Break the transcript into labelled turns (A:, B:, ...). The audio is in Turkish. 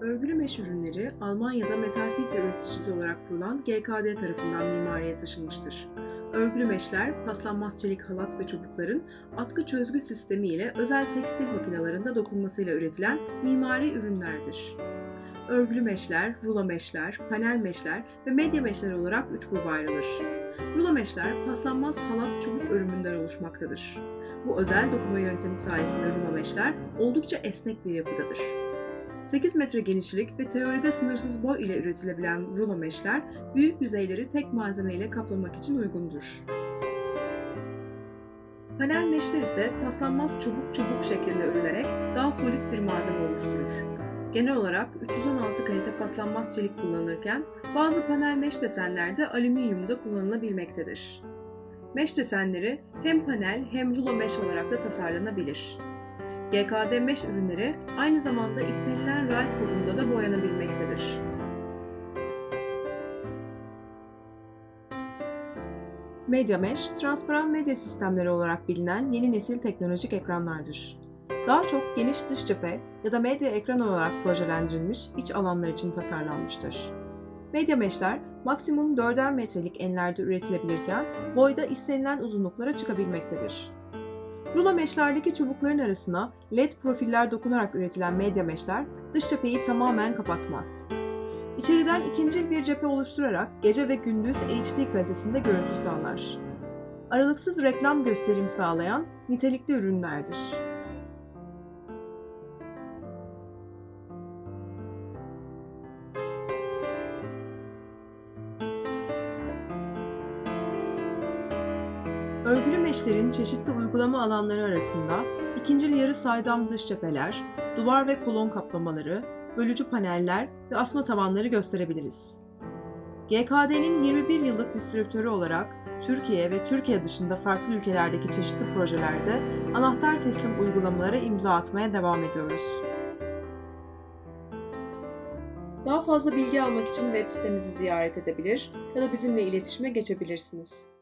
A: Örgülü meş ürünleri Almanya'da metal filtre üreticisi olarak kurulan GKD tarafından mimariye taşınmıştır. Örgülü meşler, paslanmaz çelik halat ve çubukların atkı çözgü sistemi ile özel tekstil makinelerinde dokunmasıyla üretilen mimari ürünlerdir. Örgülü meşler, rulo meşler, panel meşler ve medya meşler olarak üç gruba ayrılır. Rulo meşler paslanmaz halat çubuk örümünden oluşmaktadır. Bu özel dokuma yöntemi sayesinde rulo meşler oldukça esnek bir yapıdadır. 8 metre genişlik ve teoride sınırsız boy ile üretilebilen rulo meşler büyük yüzeyleri tek malzeme ile kaplamak için uygundur. Panel meşler ise paslanmaz çubuk çubuk şeklinde örülerek daha solit bir malzeme oluşturur. Genel olarak 316 kalite paslanmaz çelik kullanılırken bazı panel meş desenlerde alüminyum da kullanılabilmektedir. Meş desenleri hem panel hem rulo meş olarak da tasarlanabilir. GKD meş ürünleri aynı zamanda istenilen renk kodunda da boyanabilmektedir. Medya Mesh, transparan medya sistemleri olarak bilinen yeni nesil teknolojik ekranlardır. Daha çok geniş dış cephe ya da medya ekran olarak projelendirilmiş iç alanlar için tasarlanmıştır. Medya meşler maksimum 4'er metrelik enlerde üretilebilirken boyda istenilen uzunluklara çıkabilmektedir. Rulo meşlerdeki çubukların arasına LED profiller dokunarak üretilen medya meşler dış cepheyi tamamen kapatmaz. İçeriden ikinci bir cephe oluşturarak gece ve gündüz HD kalitesinde görüntü sağlar. Aralıksız reklam gösterim sağlayan nitelikli ürünlerdir. Örgülü meşlerin çeşitli uygulama alanları arasında ikincil yarı saydam dış cepheler, duvar ve kolon kaplamaları, bölücü paneller ve asma tavanları gösterebiliriz. GKD'nin 21 yıllık distribütörü olarak Türkiye ve Türkiye dışında farklı ülkelerdeki çeşitli projelerde anahtar teslim uygulamalara imza atmaya devam ediyoruz. Daha fazla bilgi almak için web sitemizi ziyaret edebilir ya da bizimle iletişime geçebilirsiniz.